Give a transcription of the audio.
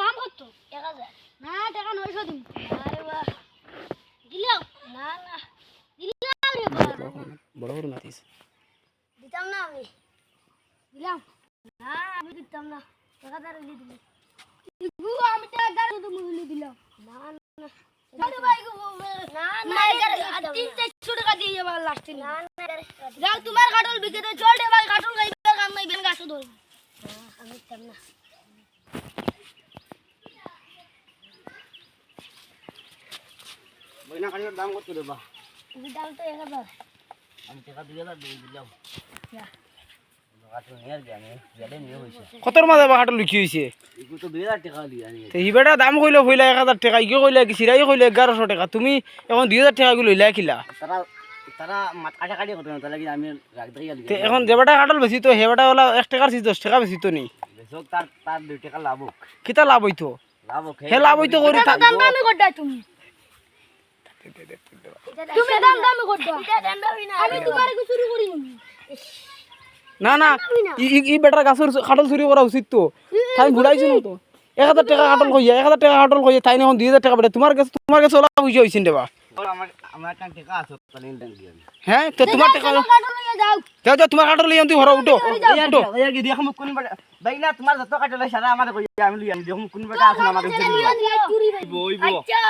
দাম কত? এক হাজার। না টাকা নয়শো দিন। আরে বাহ। দিলাম। না না। রে বাবা। বড় বড় মাতিস দিতাম আমি। দিলাম। আমি দিতাম এক হাজার হইলে আমি তো তো দিলাম। তোমার কাটল বিকে চল রে ভাই কাটল গাইবে কাম নাই বেন গাছ ধর না, আমি দিতাম না। বইনা কাটির দাম কত দেবা দিতাম তো এক হাজার। আমি টাকা দুই হাজার দিয়ে দিলাম। যা। কতর মাঝে বা হাটল লিখি হয়েছে হিবেটা দাম কইলে কইলা এক হাজার টাকা ইকে কইলা কি সিরাই কইলে এগারোশো টাকা। তুমি এখন দুই হাজার টাকা গুলো লইলা কিলা? এখন যেবাটা কাটল বেশি তো হেবাটা ওলা এক টাকার দশ টাকা বেশি তো নেই কিতা লাভ হইতো? হে লাভ হইতো করি দাম দামি করতে তুমি তুমি। দাম দামি করতে এটা দাম দামি না। আমি তোমার কিছু শুরু করি না না ই- ই- ই বেটার গাছের কাটল চুরি করা উচিত তো। তাই ঘুরাইছো না তো। এক হাজার টাকা কাটল কইয়া এক হাজার টাকা কাটল কইয়া তাই এখন দুই হাজার টাকা বেটা। তোমার কাছে তোমার কাছে ওলা বুঝে হয়েছেন দেবা আমি। হ্যাঁ তো তোমার টাকা যাও। যাও যাও তোমার কাটল লিয়ে তুই ঘর উঠো উঠো। এই কি দেখো কোন বেটা ভাই না তোমার যত কাটলে সারা আমার কই আমি লিয়াম দেখো কোন বেটা আছে ভাই বইব আচ্ছা।